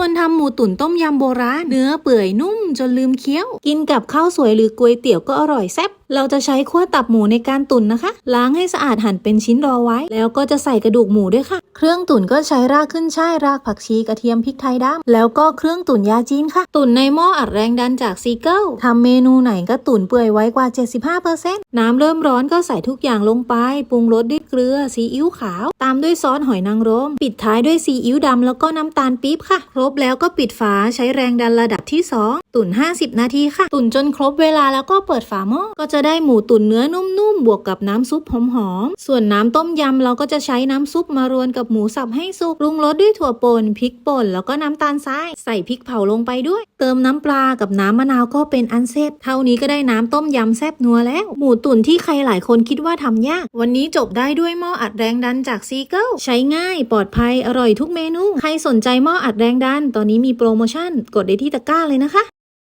วนทำหมูตุ๋นต้มยำโบราณ เนื้อเปื่อยนุ่มจนลืมเคี้ยว กินกับข้าวสวยหรือก๋วยเตี๋ยวก็อร่อยแซ่บ เราจะใช้ขั้วตับหมูในการตุ๋นนะคะ ล้างให้สะอาดหั่นเป็นชิ้นรอไว้ แล้วก็จะใส่กระดูกหมูด้วยค่ะ เครื่องตุ๋นก็ใช้รากขึ้นช่ายรากผักชีกระเทียมพริกไทยดำแล้วก็เครื่องตุ๋นยาจีนค่ะ ตุ๋นในหม้ออัดแรงดันจากซีเกิลทำเมนูไหนก็ตุ๋นเปื่อยไว้กว่า 75%น้ำเริ่มร้อนก็ใส่ทุกอย่างลงไป ปรุงรสด้วยเกลือซีอิ๊วขาว ตามด้วยซอสหอยนางรม ปิดท้ายด้วยซีอิ๊วดำแล้วก็น้ำตาลปี๊บค่ะ ครบแล้วก็ปิดฝาใช้แรงดันระดับที่ 2ตุ๋น50 นาทีค่ะ ตุ๋นจนครบเวลาแล้วก็เปิดฝาหม้อก็จะได้หมูตุ๋นเนื้อนุ่มๆ บวกกับน้ำซุปหอมๆ ส่วนน้ำต้มยำเราก็จะใช้น้ำซุปมารวนกับหมูสับให้สุกปรุงรสด้วยถั่วป่นพริกป่น แล้วก็น้ำตาลทรายใส่พริกเผาลงไปด้วย เติมน้ำปลากับน้ำมะนาวก็เป็นอันเสร็จเท่านี้ก็ได้น้ำต้มยำแซ่บนัวแล้ว หมูตุ๋นที่ใครหลายคนคิดว่าทำยาก วันนี้จบได้ด้วยหม้ออัดแรงดันจากซีเกิลใช้ง่าย ปลอดภัยอร่อยทุกเมนู ใครสนใจหม้ออัดแรงดัน ตอนนี้มีโปรโมชั่น กดได้ที่ตะกร้าเลยนะคะ